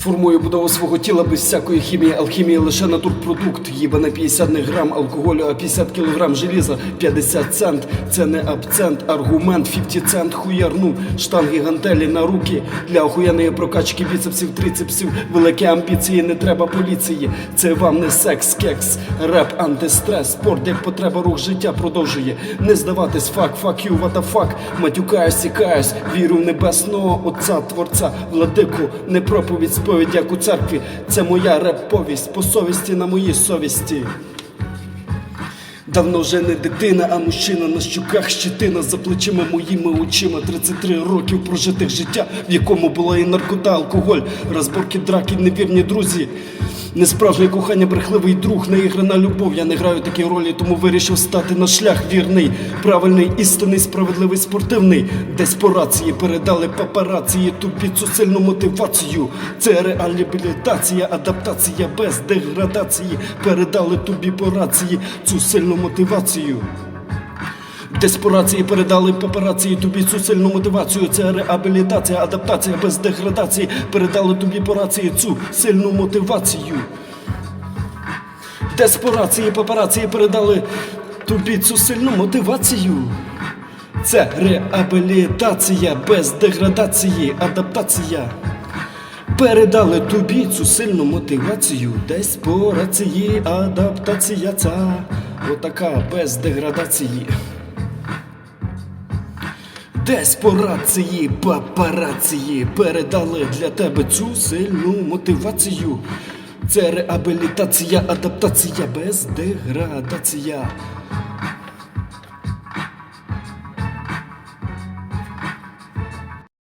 Формую будову свого тіла без всякої хімії, алхімії, лише натурпродукт. Їба на 50 не грам алкоголю, а 50 кілограм желіза, 50 цент. Це не абцент, аргумент, 50 цент хуярну. Штанги гантелі на руки. Для охуєнної прокачки біцепсів, трицепсів, великі амбіції, не треба поліції. Це вам не секс, кекс, реп, антистрес, спорт, як потреба, рух життя продовжує. Не здаватись, фак, фак ю, the. Матюкаюсь, сікаюсь, вірю в небесного Отця, Творця, владику, не проповідь, сповідь, як у церкві. Це моя реп-повість, по совісті на моїй совісті. Давно вже не дитина, а мужчина на щуках щетина за плечима моїми очима. 33 років прожитих життя, в якому була і наркота, алкоголь, розборки, драки, невірні друзі. Несправжнє кохання, брехливий друг, неіграна любов. Я не граю такі ролі, тому вирішив стати на шлях вірний, правильний, істинний, справедливий, спортивний. Десь по рації передали папарації тобі цю сильну мотивацію. Це реабілітація, адаптація без деградації. Передали тобі по рації цю сильну мотивацію. Десь по рації передали папарації тобі цю сильну мотивацію. Це реабілітація, адаптація без деградації. Передали тобі по рації цю сильну мотивацію. Десь по рації папарації передали тобі цю сильну мотивацію. Це реабілітація без деградації, адаптація. Передали тобі цю сильну мотивацію. Десь по рації адаптація ця отака без деградації. Десь по рації, папарації передали для тебе цю сильну мотивацію. Це реабілітація, адаптація без деградація.